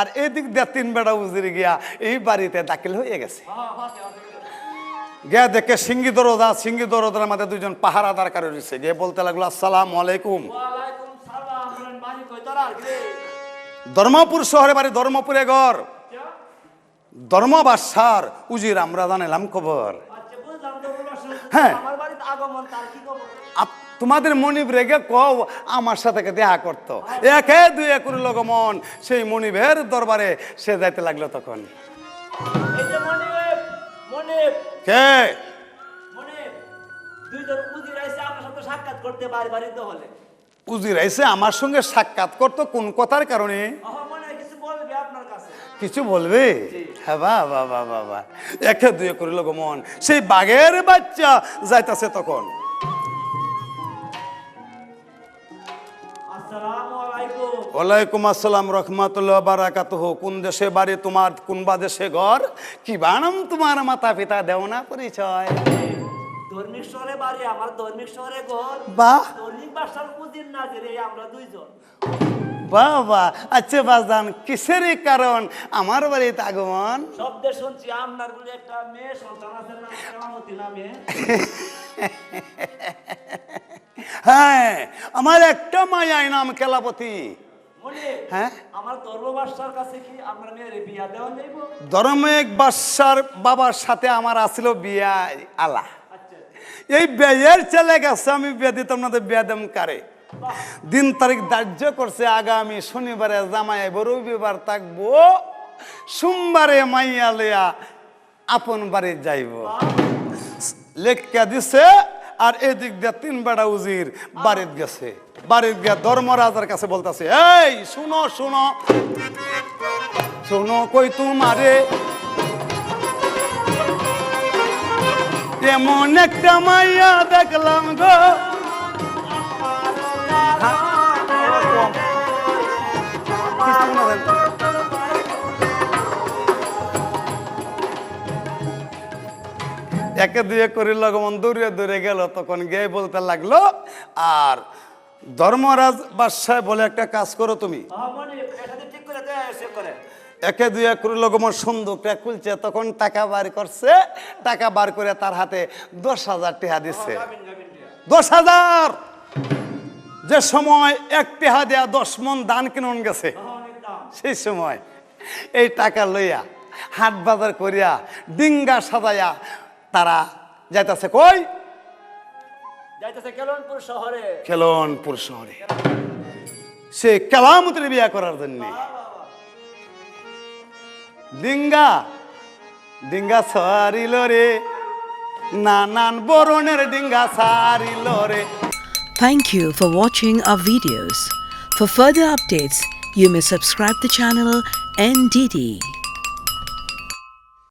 আর এদিক দিয়ে তিন বেড়া উজির গিয়া এই বাড়িতে দাখিল হয়ে গেছে। গিয়া দেখে সিঙ্গি দরদা সিঙ্গি দরদার মধ্যে দুজন পাহারাদার কারও রয়েছে। গিয়ে বলতে লাগল আসসালাম আলাইকুম। ধর্মপুর শহরে বাড়ি ধর্মপুরে ঘর। ধর্মবাসার উজির আমরা জানালাম খবর। আচ্ছা হ্যাঁ। তোমাদের মনিব রেগে কও আমার সাথে কে দেখা করতো? একে দুই একুর লগমন সেই মনিবের দরবারে সে যাইতে লাগল তখন। কে? উজির আইসে আমার সঙ্গে সাক্ষাৎ করতো কোন কথার কারণে? কিছু বলবে হ্যাঁ বা বা বা বা বা। একে দুই একুর লগমন সেই বাঘের বাচ্চা যাইতাছে তখন। ওয়ালাইকুম আসসালাম রহমতুল্লাহ বারাকাত কোন দেশে বাড়ি তোমার কোন বা দেশে ঘর? কি বানাম তোমার মাতা পিতা দেও না পরিচয়। বাড়ি আমার ঘর। বাহ। আমরা দুইজন। আচ্ছা বাজান কিসের কারণ? আমার বাড়িতে আগমন? শব্দে শুনছি আপনার একটা মেয়ে সন্তান আছে না কেমামতি নামে? হ্যাঁ আমার একটা মায়াই নাম কেলাপতি হ্যাঁ? ধর্মেক বাদশার বাবার সাথে আমার আসিল বিয়া আলা। আচ্ছা। এই বিয়ের ছেলে গেছে আমি বিয়ে দিতাম না তো বিয়া দেম কারে? দিন তারিখ ধার্য করছে আগামী শনিবারে জামাই রবিবার থাকব সোমবারে মাইয়া লইয়া আপন বাড়ি যাইব। লেখা দিছে আর এদিক দিয়ে তিন বেড়া উজির বাড়িত গেছে। বাড়িত গিয়া ধর্মরাজার কাছে বলতেছে, এই, শুনো শুনো। শুনো কই তোমারে? এমন একটা মাইয়া দেখলাম গো। একে দুয়ে করে লগমন দূরে দূরে গেল তখন গিয়ে বলতে লাগল আর ধর্মরাজ বাদশাহ বলে একটা কাজ করো তুমি। একে দুয়ে করে লগমন সুন্দরটা খুলছে তখন টাকা বার করছে টাকা বার করে তার হাতে দশ হাজার গাবিন দিয়া দশ হাজার! যে সময় এক টেহা দেয়া দশ মন দান কিনুন গেছে সেই সময় এই টাকা লইয়া হাট বাজার করিয়া ডিঙ্গা সাজাইয়া তারা যাইতাছে কই যাইতেছে কেলনপুর শহরে খেলনপুর শহরে সে কেলামতের বিয়া করার জন্য ডিঙ্গা ডিঙ্গা সারিল রে নানান বরণের ডিঙ্গা সারিল রে Thank you for watching our videos. For further updates, you may subscribe the channel NDD